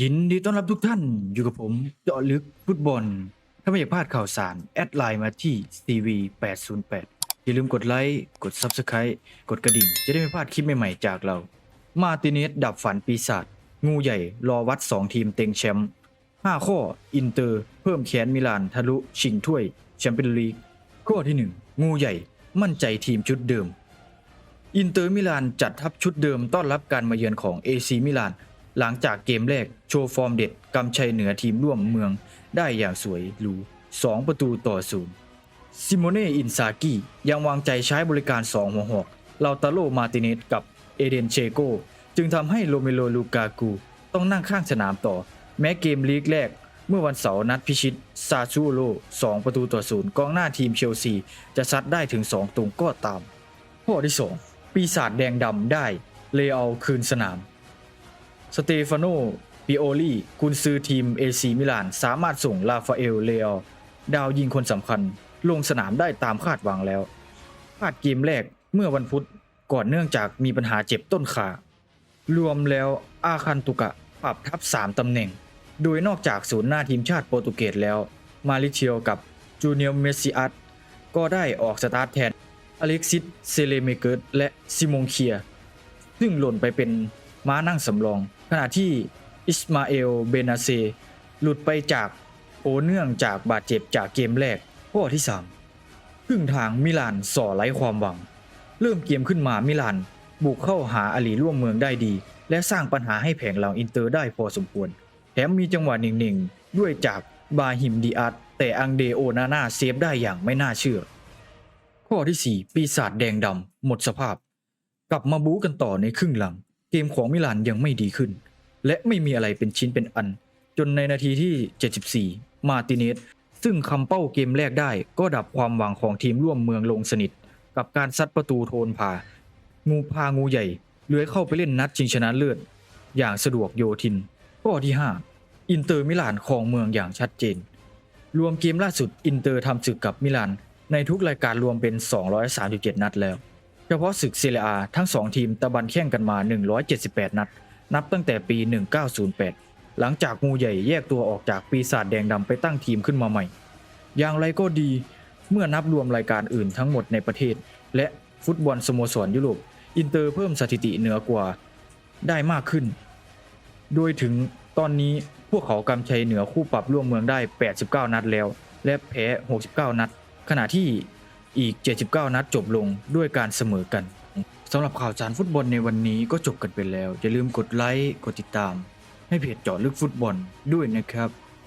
ยินดีต้อนรับทุกท่านอยู่กับผมเจาะลึกฟุตบอล ถ้าไม่อยากพลาดข่าวสาร แอดไลน์มาที่ CV808 อย่าลืมกดไลค์กด Subscribe กดกระดิ่ง จะได้ไม่พลาดคลิปใหม่ๆจากเรา มาติเนสดับฝันปีศาจงูใหญ่รอวัด 2 ทีมเต็งแชมป์5ข้ออินเตอร์ เพิ่มแขนมิลานทะลุชิงถ้วยแชมเปี้ยนลีกข้อที่ 1 งูใหญ่ มั่นใจทีมชุดเดิม อินเตอร์มิลานจัดทัพชุดเดิมต้อนรับการมาเยือนของ AC มิลาน หลังจากเกมแรกโชว์ฟอร์มเด็ดกำชัยเหนือทีมร่วมเมืองได้อย่างสวยหรู 2 ประตูต่อศูนย์ซิโมเน่อินซากิยังวางใจใช้บริการ 2 หัวหอกลาวตาโลมาติเนสกับเอเดนเชโก จึงทำให้โรเมโลลูกากูต้องนั่งข้างสนามต่อ แม้เกมลีกแรก เมื่อวันเสาร์นัดพิชิต ซาซูโล2ประตูต่อศูนย์กองหน้าทีมเชลซี จะซัดได้ถึง 2ตรงก็ตาม ข้อที่ 2 ปีศาจแดงดำได้ เลเอาคืนสนาม สเตฟานโนปิโอลีกุนซือทีมเอซีมิลาน สามารถส่งลาฟาเอลเลอดาวยิงคนสำคัญ ลงสนามได้ตามคาดหวังแล้วพลาดเกมแรกเมื่อวันพุธก่อนเนื่องจากมีปัญหาเจ็บต้นขารวมแล้วอาคันตุกะปรับทับ 3 ตำแหน่ง โดยนอกจากศูนย์หน้าทีมชาติโปรตุเกสแล้ว มาริเชียวกับจูเนียลเมสซิอัตก็ได้ออกสตาร์ทแทนอเล็กซิสเซเลเมเกิร์ตและซิมงเคีย ซึ่งหล่นไปเป็นม้านั่งสำรอง ขณะที่อิสมาเอล เบนาเซ หลุดไปจากโอเนื่องจากบาดเจ็บจากเกมแรกข้อที่ 3 ครึ่งทางมิลานส่อไร้ความหวัง เริ่มเกมขึ้นมามิลานบุกเข้าหาอาลีร่วมเมืองได้ดี และสร้างปัญหาให้แผงหลังอินเตอร์ได้พอสมควร แถมมีจังหวะหนึ่งๆ ด้วยจากบาฮิมดีอาร์ตแต่อังเดโอนาน่าเซฟได้อย่างไม่น่าเชื่อ ข้อที่ 4 ปีศาจแดงดำหมดสภาพ กลับมาบู๊กันต่อในครึ่งหลัง เกมของมิลานยังไม่ดีขึ้น และไม่มีอะไรเป็นชิ้นเป็นอัน จนในนาทีที่ 74 มาร์ติเนสซึ่งคำเป้าเกมแรกได้ก็ดับความหวังของทีมร่วมเมืองลงสนิท กับการซัดประตูโทนพา งูพางูใหญ่เลื้อยเข้าไปเล่นนัดชิงชนะเลิศอย่างสะดวกโยทิน ข้อที่ 5 อินเตอร์มิลานครองเมืองอย่างชัดเจน รวมเกมล่าสุดอินเตอร์ทำศึกกับมิลานในทุกรายการรวมเป็น 237 นัดแล้ว ฉพาะศึกเซเรียอาทั้ง2ทีมตะบันแข่งกันมา 178 นัด นับตั้งแต่ปี 1908 หลังจากงูใหญ่แยกตัวออกจากปีศาจแดงดำไปตั้งทีมขึ้นมาใหม่ อย่างไรก็ดี เมื่อนับรวมรายการอื่นทั้งหมดในประเทศ และฟุตบอลสโมสรยุโรป อินเตอร์เพิ่มสถิติเหนือกว่าได้มากขึ้น โดยถึงตอนนี้พวกเขากำชัยเหนือคู่ปรับร่วมเมืองได้ 89 นัดแล้ว และแพ้ 69 นัด ขณะที่ อีก 79 นัดจบลงด้วยการเสมอกันสำหรับข่าวสารฟุตบอลในวันนี้ก็จบกันไปแล้ว อย่าลืมกดไลค์ กดติดตาม ให้เพจเจาะลึกฟุตบอลด้วยนะครับ